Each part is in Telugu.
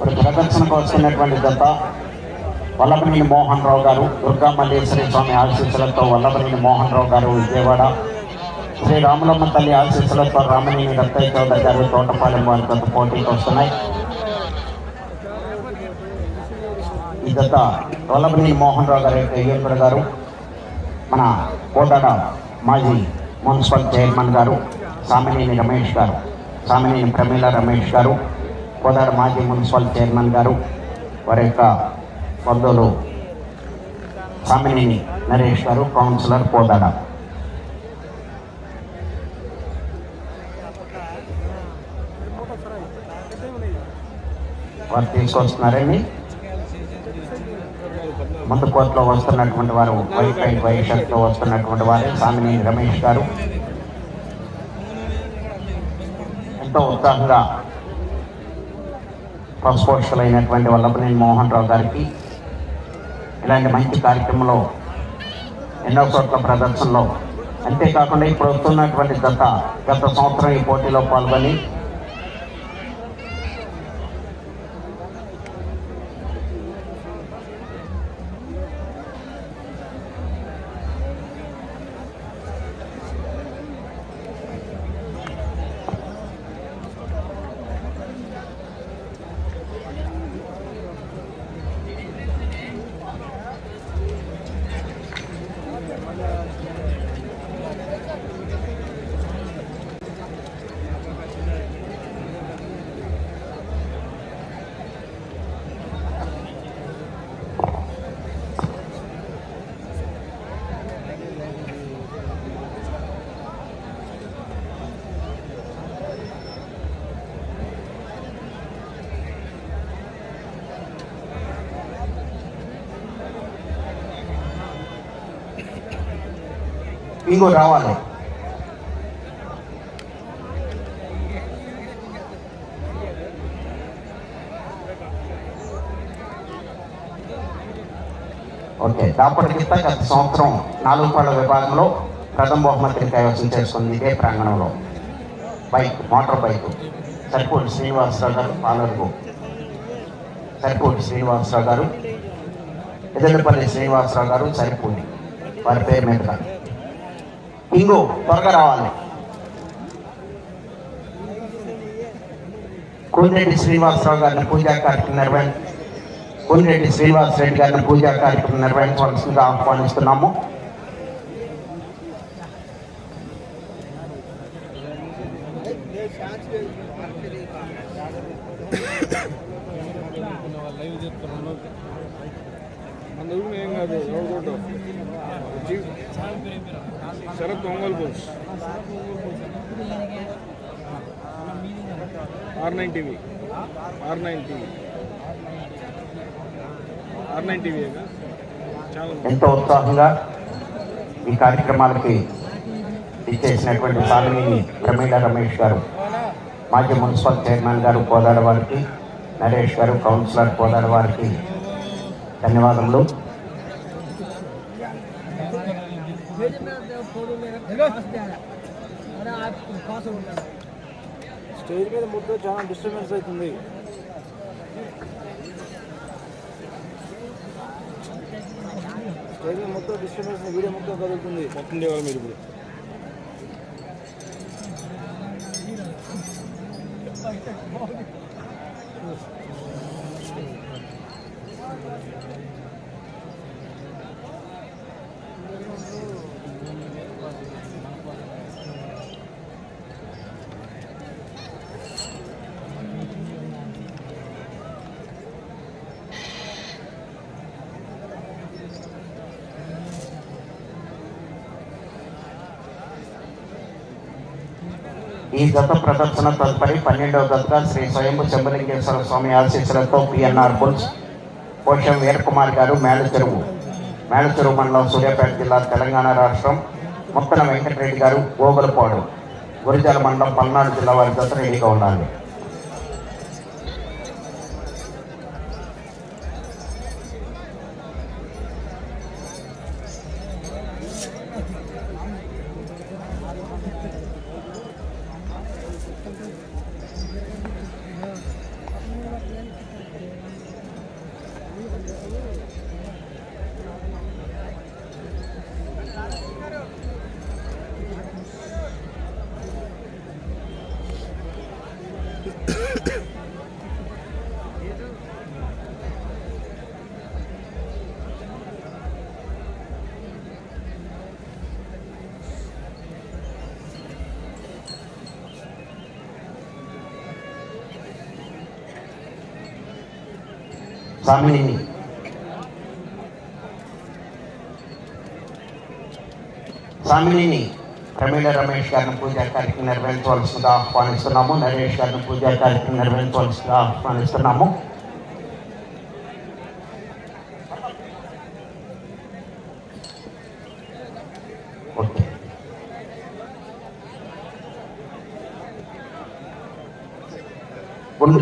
మరి ప్రదర్శనకు వస్తున్నటువంటి జత వల్లభనేని మోహన్ రావు గారు దుర్గా మల్లేశ్వరి స్వామి ఆశీస్సులతో వల్లభనేని మోహన్ రావు గారు విజయవాడ శ్రీ రాములమ్మ తల్లి ఆశీస్సులతో రామనేని రత్తయ్య చౌదరి గారు తోటపాలెం వారి పోటీకి వస్తున్నాయి. ఈ జత వల్లభనేని మోహన్ రావు గారి యొక్క గారు మన కోటాడ మాజీ మున్సిపల్ చైర్మన్ గారు సామినేని రమేష్ గారు సామినేని ప్రమీల రమేష్ గారు కోదాడ మాజీ మున్సిపల్ చైర్మన్ గారు వారి యొక్క బంధువులు సామినేని నరేష్ గారు కౌన్సిలర్ కోదాడ. వారు తీసుకొస్తున్నారండి. ముందు కోర్టులో వస్తున్నటువంటి వారు వైట్ అండ్ వైట్ వస్తున్నటువంటి వారు సామినేని రమేష్ గారు. ఎంతో ఉత్సాహంగా ప్రస్పోషలైనటువంటి వల్లభనేని మోహన్ రావు గారికి ఇలాంటి మంచి కార్యక్రమంలో ఎన్నో చోట్ల ప్రదర్శనలో అంతేకాకుండా ఇప్పుడు వస్తున్నటువంటి గత గత సంవత్సరం ఈ పోటీలో పాల్గొని ఇంకో రావాలి. ఓకే దాపటి గత సంవత్సరం నాలుగు పళ్ళ విభాగంలో ప్రథమ బహుమతిని కైవసం చేసుకుంది ఇదే ప్రాంగణంలో. Bike motor bike. సరిపోటి శ్రీనివాసరావు గారు పాలరుగు సరిపోటి శ్రీనివాసరావు గారు ఎదలపల్లి శ్రీనివాసరావు గారు సరిపూడి వారి పేరు మీదుగా ఇంగో త్వరగా రావాలి. కోనిరెడ్డి శ్రీనివాసరావు గారిని పూజా కార్యక్రమం నిర్వహించి కోనిరెడ్డి శ్రీనివాసరెడ్డి గారిని పూజా కార్యక్రమం నిర్వహించవలసిందిగా ఆహ్వానిస్తున్నాము మన ఊరిలో ఏం కాదు ఎవరు Sarath Ongole Bose R nine TV R nine TV R nine TV చాలా ఎంతో ఉత్సాహంగా ఈ కార్యక్రమాలకి ఇచ్చేసినటువంటి సామిని ప్రమీళ రమేష్ గారు మాజీ మున్సిపల్ చైర్మన్ గారు కోదాడ వారికి నరేష్ గారు కౌన్సిలర్ కోదాడ వారికి ధన్యవాదములు. స్టేజ్ మీద ముద్ద చాలా డిస్టర్బెన్స్ అవుతుంది. స్టేజ్ మొత్తం డిస్టర్బెన్స్ వీడియో మొత్తం కదులుతుంది మొత్తం దేవాలి మీరు ఇప్పుడు ఈ గత ప్రదర్శన తదుపరి పన్నెండవ గతగా శ్రీ స్వయంభు శంభలింగేశ్వర స్వామి ఆశీస్సులతో పిఎన్ఆర్ బుల్స్ పోషం వీరకుమార్ గారు మేలచెరువు మేలచెరువు మండలం సూర్యాపేట జిల్లా తెలంగాణ రాష్ట్రం ముత్తన వెంకటరెడ్డి గారు గోగులపాడు గురిజాల మండలం పల్నాడు జిల్లా వారి జత రెడీగా ఉండాలి. స్వామిని స్వామిని ప్రమీల రమేష్ గారిని పూజా కార్యక్రమం నిర్వహించవలసిందిగా ఆహ్వానిస్తున్నాము నరేష్ గారిని పూజా కార్యక్రమం నిర్వహించవలసిందిగా ఆహ్వానిస్తున్నాము ఓకే గుండు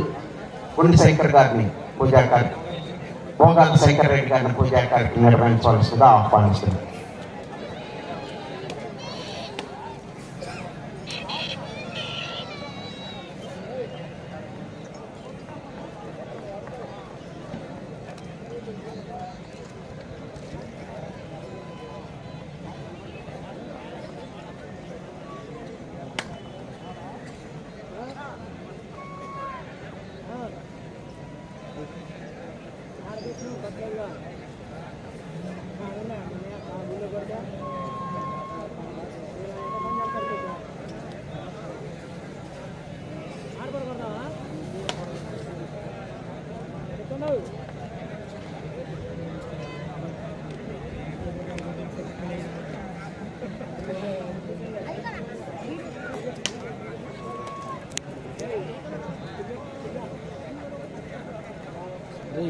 గుండు శంకర్ గారిని పూజా కార్యక్రమం భోగాల శంకర్ రెడ్డి గారిని పూజా కార్యక్రమం నిర్వహించవలసిందిగా ఆహ్వానిస్తున్నాం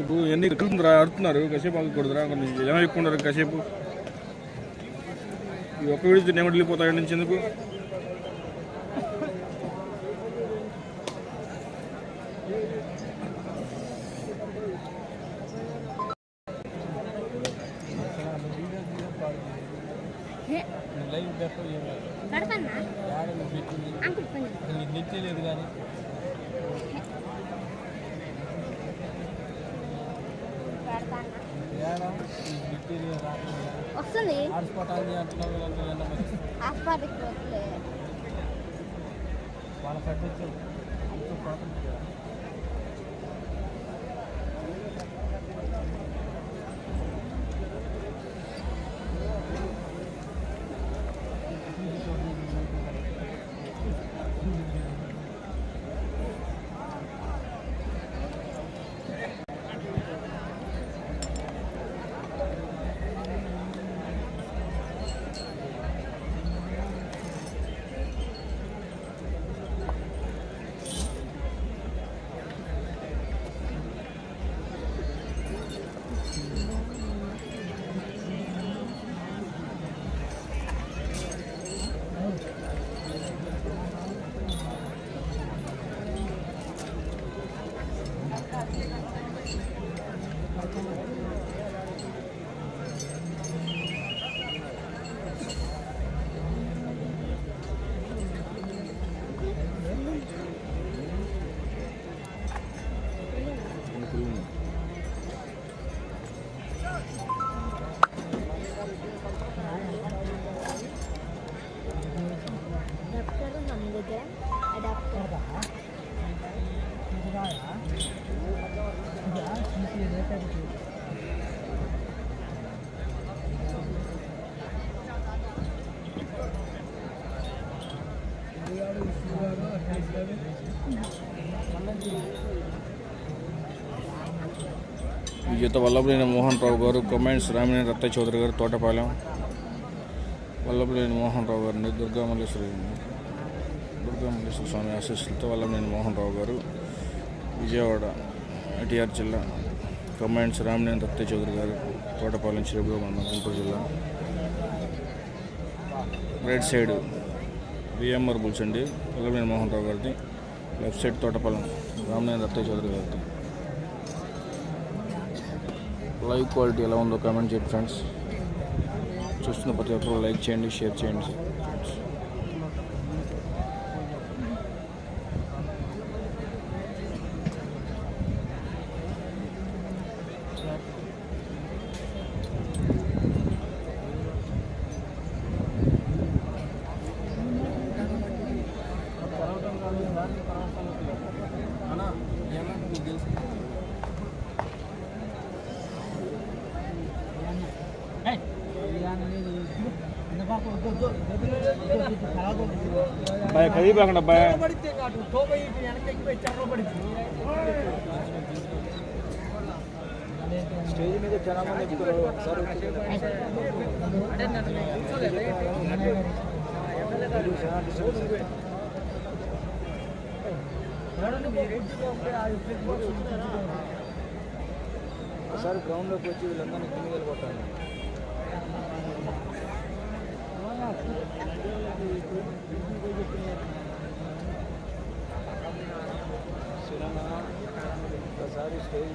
ఇప్పుడు ఎన్ని ఎక్కుతుందిరా ఆడుతున్నారు? కాసేపు ఆగకూడదురా కొన్ని ఎలా ఎక్కున్నారు కాసేపు. ఈ ఒక్క వీడియో నేను వెళ్ళిపోతాయి నుంచి ఎందుకు? వస్తుంది హాస్పిటల్కి వస్తుంది అడాప్టర్ విజేత వల్లభనేని మోహన్ రావు గారు కమెంట్స్ రామినేని రత్తయ్య చౌదరి గారు తోటపాలెం. వల్లభనేని మోహన్ రావు గారిని దుర్గామల్లేశ్వరి దుర్గామల్లేశ్వర స్వామి ఆశీస్సులతో వల్లభనేని మోహన్ రావు గారు విజయవాడ ఎన్టీఆర్ జిల్లా కమెంట్స్ రామినేని రత్తయ్య చౌదరి గారు తోటపాలెం చిరుబుల మండలం గుంటూరు జిల్లా. రైట్ సైడ్ బిఎంఆర్ బుల్స్ అండి వల్లభనేని మోహన్ రావు గారిది. లెఫ్ట్ సైడ్ తోటపాలెం రామినేని రత్తయ్య చౌదరి గారిది. లైవ్ క్వాలిటీ ఎలా ఉందో కామెంట్ చేయండి ఫ్రెండ్స్. చూస్తున్న ప్రతి ఒక్కరు లైక్ చేయండి షేర్ చేయండి. ఫ్రెండ్స్ బాయ్ కదిలిపోకండి అబ్బాయి స్టేజ్ మీద చాలా మంది ఎక్కుతారు ఒకసారి అంటే ఒకసారి గ్రౌండ్లోకి వచ్చి వీళ్ళందరినీ కింద వెళ్ళిపోతాను ఒకసారి స్టేజ్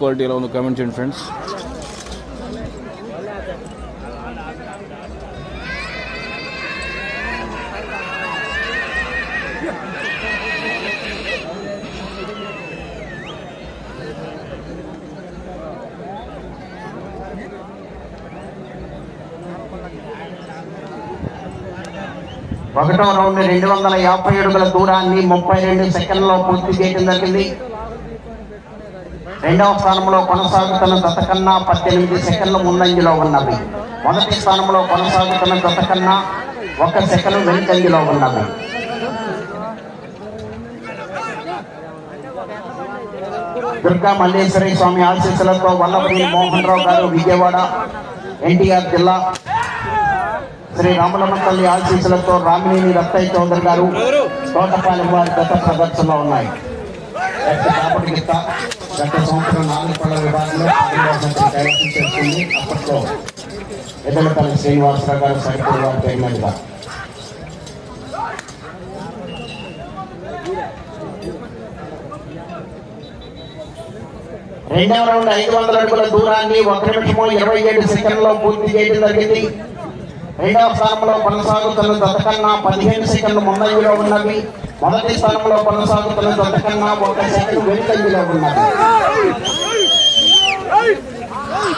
క్వాలిటీ ఎలా ఉందో. కామెంట్ చేయండి ఫ్రెండ్స్ ఒకటో రౌండ్ రెండు వందల యాభై అడుగుల దూరాన్ని ముప్పై రెండు సెకండ్లో పూర్తి చేయడం జరిగింది. రెండవ స్థానంలో కొనసాగుతున్న గత కన్నా పద్దెనిమిది సెకండ్ల ముందంజలో ఉన్నవి. మొదటి స్థానంలో కొనసాగుతున్న గత కన్నా ఒక సెకండ్ వెనుకంజలో ఉన్నవి. దుర్గా మల్లేశ్వరి స్వామి ఆశీస్సులతో వల్లభనేని మోహన్ రావు గారు విజయవాడ ఎన్టీఆర్ జిల్లా శ్రీ రామలమ్మ తల్లి ఆశీస్సులతో రామినేని రత్తయ్య చౌదరి గారు తోటపాలెం వారి గత ప్రదర్శనలో ఉన్నాయి. గత సంవత్సరం నాలుగు విభాగంలో ఆదివాసీ చేస్తుంది. అప్పట్లో ఎదలపల్లి శ్రీనివాసరావు గారు సరిపడి వారి పేరుగా రెండవ రౌండ్ ఐదు వందల అడుగుల దూరాన్ని ఒక నిమిషము ఇరవై ఏడు సెకండ్లో పూర్తి చేయడం జరిగింది. రెండవ స్థానంలో కొనసాగుతున్న గతకన్నా పదిహేను సెకండ్లు ముందంజలో ఉన్నవి. మొదటి స్థానంలో కొనసాగుతున్న దత్తకన్నా ఒక సెకండ్ వెనుకంజలో ఉన్నవి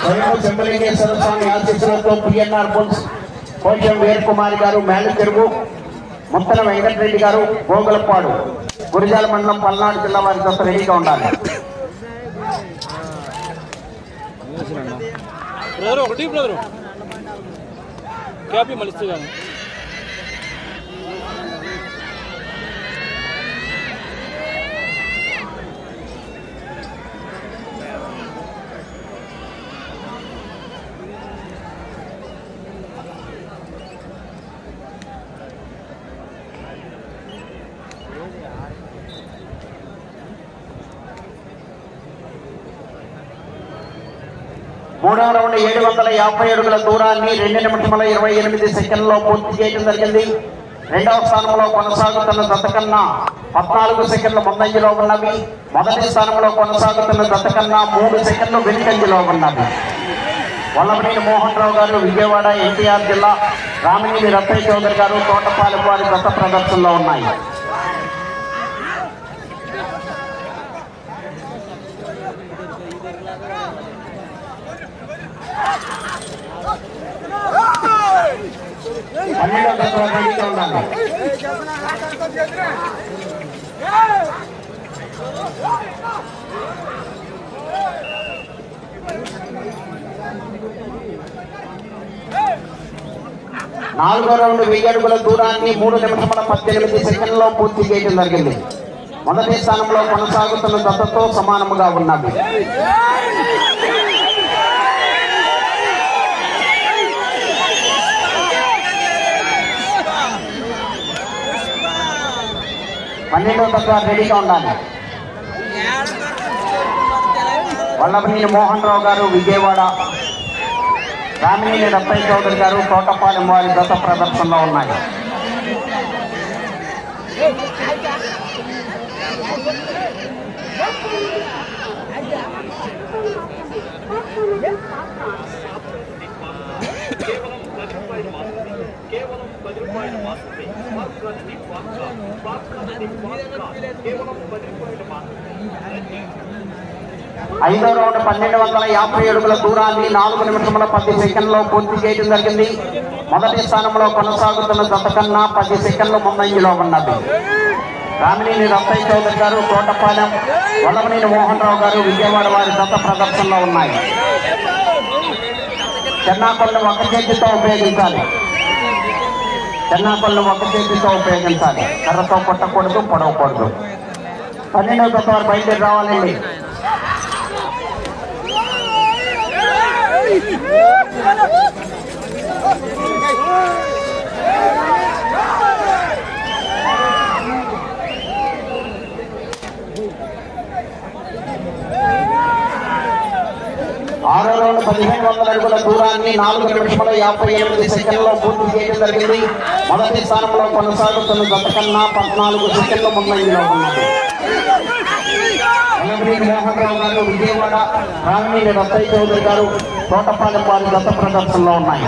స్వయం చెంబలింగేశ్వర స్వామి ఆశీస్సులతో పిఎన్ఆర్ బుల్స్ కోశం వీర్ కుమార్ గారు మేలుచెరువు ముత్తన వెంకటరెడ్డి గారు గోగులపాడు గురిజాల మండలం పల్నాడు జిల్లా వారి దత్త రెడీగా ఉండాలి. ఒకటి బ్రదర్. క్యాపీ మలిస్తే కానీ రౌండ్ ఏడు వందల యాభై అడుగుల దూరాన్ని రెండు నిమిషముల ఇరవై ఎనిమిది సెకండ్లో పూర్తి చేయడం జరిగింది. రెండవ స్థానంలో కొనసాగుతున్న దత్తకన్నా పద్నాలుగు సెకండ్ల ముందంజలో ఉన్నవి. మొదటి స్థానంలో కొనసాగుతున్న దత్తకన్నా మూడు సెకండ్లు వెనుకంజలో ఉన్నవి. వల్లభనేని మోహన్ రావు గారు విజయవాడ ఎన్టీఆర్ జిల్లా రామినేని రత్తయ్య చౌదరి గారు తోటపాలెం వారి దత్త ప్రదర్శనలో ఉన్నాయి పన్నెండవ దశ రెడీగా ఉండాలి నాలుగో రౌండ్ వెయ్యి అడుగుల దూరాన్ని మూడు నిమిషముల పద్దెనిమిది సెకండ్లో పూర్తి చేయడం జరిగింది. మొదటి స్థానంలో కొనసాగుతున్న దత్తతో సమానముగా ఉన్నది. పన్నెండవ దశ రెడీగా ఉండాలి. వల్లభనేని మోహన్ రావు గారు విజయవాడ రామినేని రత్తయ్య చౌదరి గారు తోటపాలెం వారి గత ప్రదర్శనలో ఉన్నాయి. ఐదో రౌండ్ పన్నెండు వందల యాభై అడుగుల దూరాన్ని నాలుగు నిమిషముల పది సెకండ్లో పూర్తి చేయడం జరిగింది. మొదటి స్థానంలో కొనసాగుతున్న జత కన్నా పది సెకండ్లు ముందంజలో ఉన్నది. రామినేని రత్తయ్య చౌదరి గారు తోటపాలెం వల్లమనేని మోహన్ రావు గారు విజయవాడ వారి జత ప్రదర్శనలో ఉన్నాయి. చెన్నాకొండ ఒక చేతితో ఉపయోగించాలి. చెన్నాకొల్ని ఒక చేతితో ఉపయోగించాలి? కర్రతో కొట్టకూడదు పొడవకూడదు. పన్నెండవ జత వారు బయలుదేరి రావాలండి. ఆరో రౌండ్ పదిహేను వందల అడుగుల దూరాన్ని నాలుగు నిమిషంలో యాభై ఎనిమిది సెకండ్లో పూర్తి చేయడం జరిగింది. మొదటి స్థానంలో కొనసాగుతున్న గత కన్నా పద్నాలుగు సెకండ్ల ముందంజలో ఉన్నది. మోహన్ రావు గారు విజయవాడ రామినేని రత్తయ్య చౌదరి గారు తోటపాలెం వారి గత ప్రదర్శనలో ఉన్నాయి.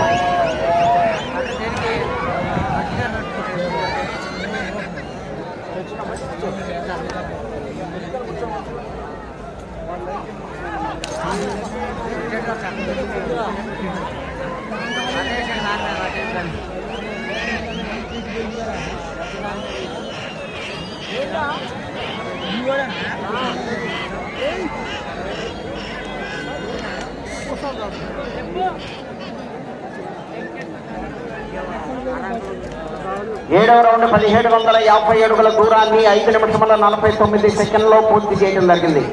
ఏడవ రౌండ్ పదిహేడు వందల యాభై అడుగుల దూరాన్ని ఐదు నిమిషముల నలభై తొమ్మిది సెకండ్లో పూర్తి చేయడం జరిగింది.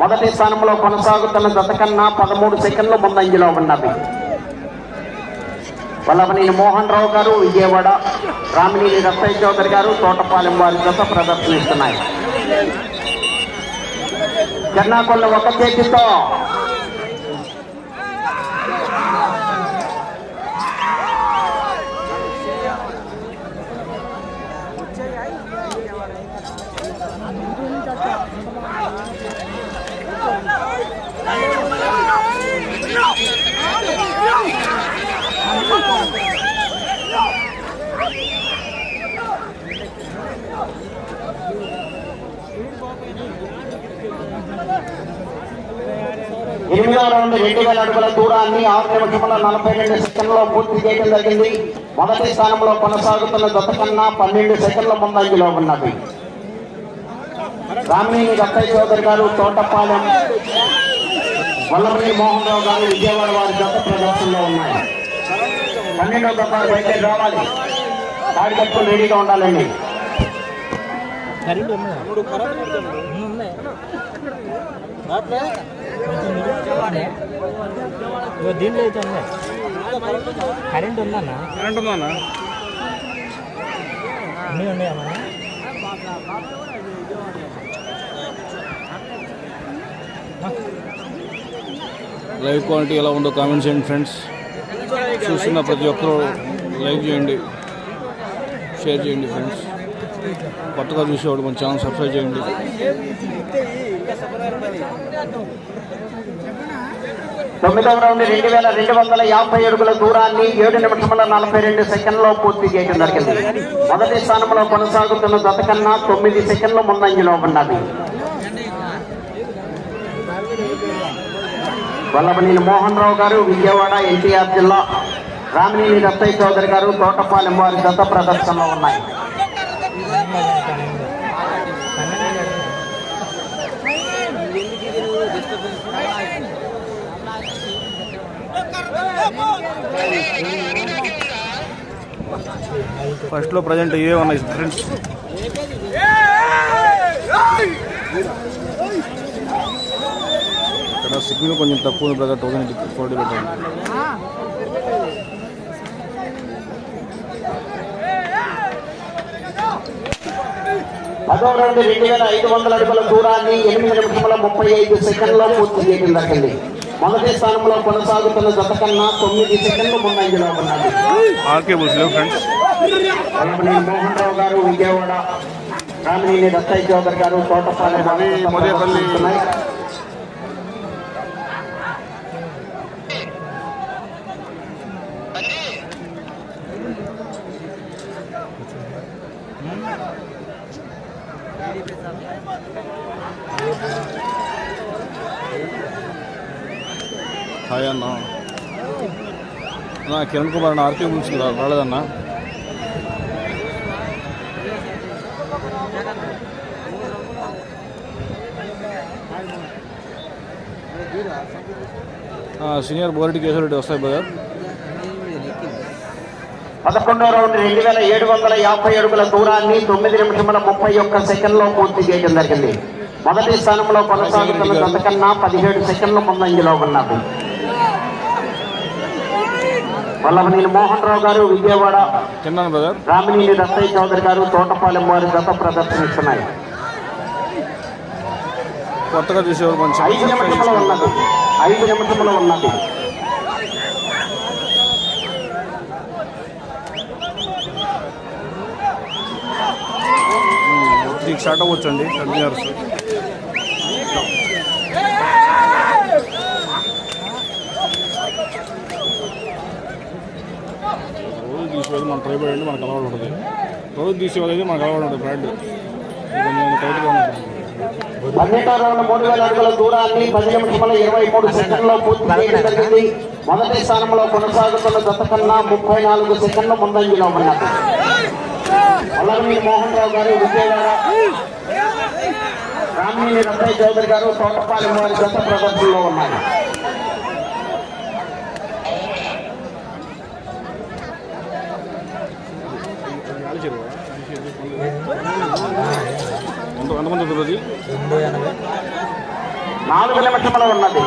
మొదటి స్థానంలో కొనసాగుతున్న జత కన్నా పదమూడు సెకండ్లు ముందంజలో ఉన్నది. వల్లభనేని మోహన్ రావు గారు విజయవాడ రామినేని రత్తయ్య చౌదరి గారు తోటపాలెం వారి జత ప్రదర్శనిస్తున్నాయి. చెన్నాకొల్ల ఒక చేతితో ఎనిమిదవ రౌండ్ రెండు వేల అడుగుల దూరాన్ని ఆరు నిమిషముల నలభై రెండు సెకండ్లో పూర్తి చేయడం జరిగింది. మొదటి స్థానంలో కొనసాగుతున్న జత కన్నా పన్నెండు సెకండ్ల ముందంజలో ఉన్నది. రామినేని దత్తయ్య చౌదరి గారు తోటపాలెం వల్లభనేని మోహన్ రావు గారు విజయవాడ వారి జత ప్రదర్శనలో ఉన్నాయి. పన్నెండో జత బయట రావాలి. తాడి రెడీగా ఉండాలండి. దీంట్లో అయితే ఉన్నాయి. కరెంట్ ఉందన్నా? కరెంట్ ఉందన్నా? అన్నీ ఉన్నాయా మన లైవ్ క్వాలిటీ ఎలా ఉందో కామెంట్ చేయండి ఫ్రెండ్స్. చూస్తున్న ప్రతి ఒక్కరూ లైక్ చేయండి షేర్ చేయండి ఫ్రెండ్స్. కొత్తగా చూసేవాడు మన ఛానల్ సబ్స్క్రైబ్ చేయండి. తొమ్మిదవ రౌండ్ రెండు వేల రెండు వందల యాభై అడుగుల దూరాన్ని ఏడు నిమిషముల నలభై రెండు సెకండ్లో పూర్తి చేయడం జరిగింది. మొదటి స్థానంలో కొనసాగుతున్న జత కన్నా తొమ్మిది సెకండ్లు ముందంజలో ఉన్నది. వల్లభనేని మోహన్ రావు గారు విజయవాడ ఎన్టీఆర్ జిల్లా రామినేని దత్తయ్య చౌదరి గారు తోటపాలెం వారి దత్త ప్రదర్శనలో ఉన్నాయి. ఫస్ట్లో ప్రజెంట్ ఏ ఉన్నాయి ఫ్రెండ్స్ ఇక్కడ సిగ్నల్ కొంచెం తక్కువ ఉంది బ్రదర్. థౌసండ్ ఫోర్టీ పెట్టండి. పదో రౌండ్ రెండు వేల ఐదు వందల అడుగుల దూరాన్ని ఎనిమిది నిమిషముల ముప్పై ఐదు సెకండ్లో పూర్తి చేయడం జరిగింది. మొదటి స్థానంలో కొనసాగుతున్న జత కన్నా తొమ్మిది సెకండ్లు ముందంజలో మోహన్ రావు గారు విజయవాడ రామినేని దత్తయ్య చౌదరి గారు తోటపాలెం. హాయ్ అన్న. కిరణ్ కుమార్ ఆర్కే బుల్స్ రాలేదన్నా. సీనియర్ బోరెడ్డి కేశవరెడ్డి వస్తాయి బ్రదర్ పదకొండో రౌండ్ రెండు వేల ఏడు వందల యాభై అడుగుల దూరాన్ని తొమ్మిది నిమిషముల ముప్పై ఒక్క సెకండ్లో పూర్తి చేయడం జరిగింది. మొదటి స్థానంలో కొనసాగుతున్న జత కన్నా పదిహేడు సెకండ్ల ముందంజలో ఉన్నది వల్లభనేని మోహన్ రావు గారు విజయవాడ రామినేని రత్తయ్య చౌదరి గారు తోటపాలెం వారి జత ప్రదర్శనిస్తున్నాయి. కొత్తగా చూసేవారు ఐదు నిమిషములు ఉన్నది. ఐదు స్టార్ట్ అవ్వచ్చండి సీనియర్స్ రోజు తీసేది మన ట్రై పడండి మనకు అలవాటు ఉంటుంది. రోజు తీసేవాళ్ళు అయితే మనకు అలవాటు ఉంటుంది బ్రాండ్. కొంచెం పన్నెండో రౌండ్ మూడు వేల అడుగుల దూరాన్ని పది నిమిషముల ఇరవై మూడు సెకండ్లో పూర్తి చేయడం జరిగింది. మొదటి స్థానంలో కొనసాగుతున్న జత కన్నా ముప్పై నాలుగు సెకండ్ల ముందంజలో ఉన్నది. వల్లభనేని మోహన్ రావు గారు విజయవాడ. రామినేని రత్తయ్య చౌదరి గారు తోటపాలెం వారి జత ప్రదర్శనలో ఉన్నాయి. ఎంత ఎంతమంది రోజు నాలుగు నిమిషముల ఉన్నది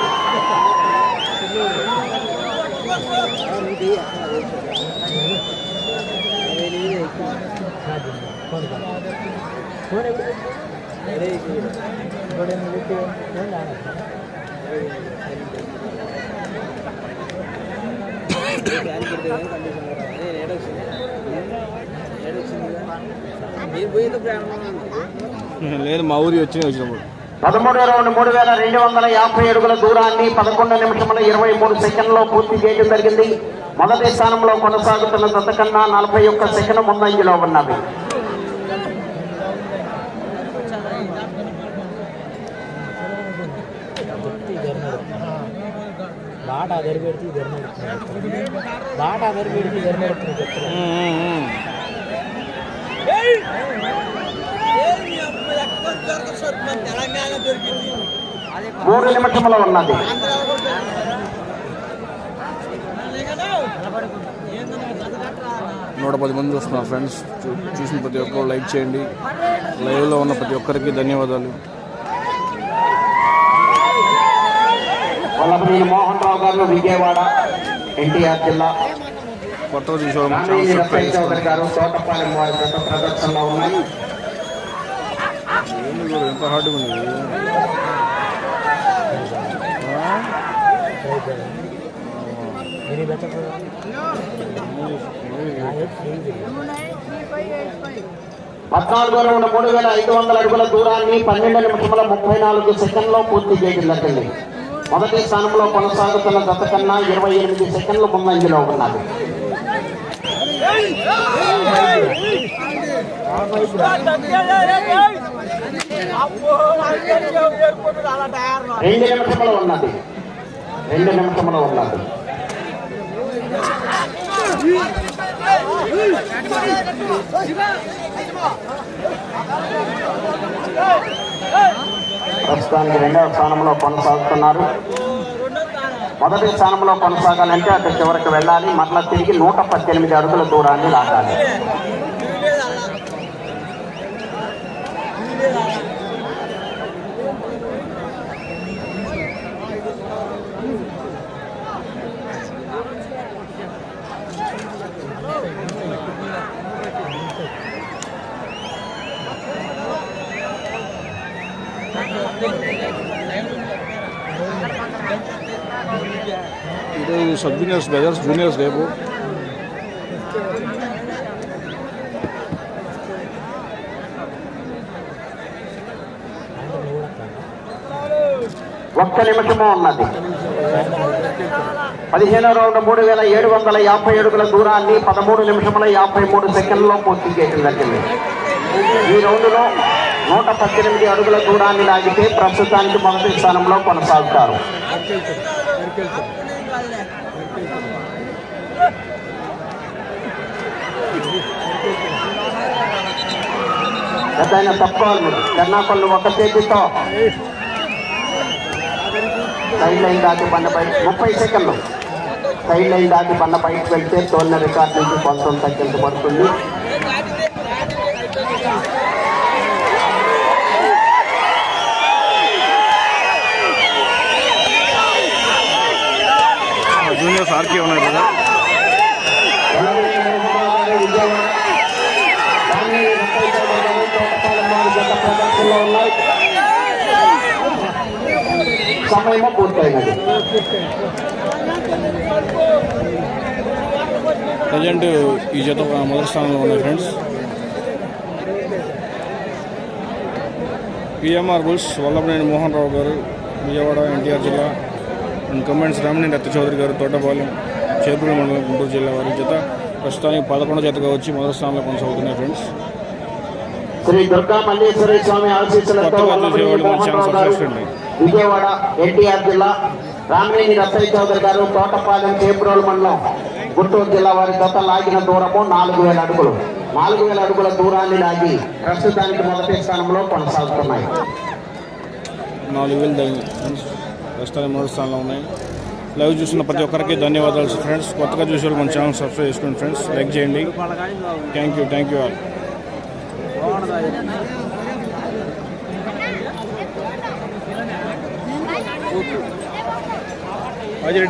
మీరు పోయేది బ్రాహ్మణం లేదు మా ఊరి వచ్చి వచ్చినప్పుడు. పదమూడో రౌండ్ మూడు వేల రెండు వందల యాభై అడుగుల దూరాన్ని పదకొండు నిమిషముల ఇరవై మూడు సెకండ్లో పూర్తి చేయడం జరిగింది. మొదటి స్థానంలో కొనసాగుతున్న జత కన్నా నలభై ఒక్క సెకండ్ ముందంజలో ఉన్నది. బాట పెడితే బాట పెడితే మూడు నిమిషముల ఉన్నది. నూట పది మంది వస్తున్నారు ఫ్రెండ్స్. చూసిన ప్రతి ఒక్కరు లైక్ చేయండి. లైవ్లో ఉన్న ప్రతి ఒక్కరికి ధన్యవాదాలు. మోహన్ రావు గారు విజయవాడ ఎన్టీఆర్ జిల్లా. కొత్తగా చూసేవారు మన రామినేని ఎంత హార్డ్గా ఉంది పద్నాలుగో రౌండ్ మూడు వేల ఐదు వందల అడుగుల దూరాన్ని పన్నెండు నిమిషముల ముప్పై నాలుగు సెకండ్లో పూర్తి జరిగింది మొదటి స్థానంలో కొనసాగుతున్న జత కన్నా ఇరవై ఎనిమిది సెకండ్ల ముందంజలో ఉన్నది రెండు నిమిషంలో ఉన్నది. రెండు నిమిషంలో ఉన్నది. ప్రస్తుతానికి రెండవ స్థానంలో కొనసాగుతున్నారు. మొదటి స్థానంలో కొనసాగాలంటే అటు చివరికి వెళ్ళాలి. మరలా తిరిగి నూట పద్దెనిమిది అడుగుల దూరాన్ని లాగాలి. ఇది సబ్ జూనియర్స్ బ్రదర్స్ జూనియర్స్ రేపు ఒక్క నిమిషము ఉన్నది. పదిహేను రౌండ్ మూడు వేల ఏడు వందల యాభై అడుగుల దూరాన్ని పదమూడు నిమిషముల యాభై మూడు సెకండ్లో పూర్తి చేసిన దగ్గర ఈ రౌండ్లో నూట పద్దెనిమిది అడుగుల దూరాన్ని లాగితే ప్రస్తుతానికి మొదటి స్థానంలో కొనసాగుతారు. పెద్ద తప్పుకోవాలి మీరు ఒక చేతితో. సైడ్ లైన్ దాటి బండ బయట ముప్పై సెకండ్లు. సైడ్ లైన్ దాటి బండ బయటకు వెళ్తే తోలిన రికార్డ్ నుంచి కొంచెం తగ్గించబడుతుంది జూనియర్స్ ఆర్కే సమయము పూర్తయినది. ప్రజెంట్ ఈ జత మొదటి స్థానంలో ఉన్నాయి friends. PMR bulls Vallabhaneni Mohan Rao గారు విజయవాడ ఎన్టీఆర్ జిల్లా అండ్ కమెంట్స్ రామినేని రత్త చౌదరి గారు తోటపాలెం చేపూరు మండలం గుంటూరు జిల్లా వారి జత ప్రస్తుతానికి పదకొండో జతగా వచ్చి మొదటి స్థానంలో కొనసాగుతున్నాయి ఫ్రెండ్స్. శ్రీ దుర్గా మల్లేశ్వరి స్వామి ఆశీస్సులతో. విజయవాడ ఎన్టీఆర్ జిల్లా రామినేని రత్తయ్య చౌదరి గారు తోటపాలెం చేబ్రోలు మండలం గుంటూరు జిల్లా వారి జత లాగిన దూరము నాలుగు వేల అడుగులు. నాలుగు వేల అడుగుల దూరాన్ని లాగి ప్రస్తుతానికి మొదటి స్థానంలో కొనసాగుతున్నాయి. నాలుగు వేలు ప్రస్తుతానికి మొదటి స్థానంలో ఉన్నాయి. లైవ్ చూసిన ప్రతి ఒక్కరికి ధన్యవాదాలు ఫ్రెండ్స్ కొత్తగా చూసే వాళ్ళు మన ఛానల్ సబ్స్క్రైబ్ చేసుకోండి ఫ్రెండ్స్ లైక్ చేయండి. Thank you thank you all బాగుందా? అజయ్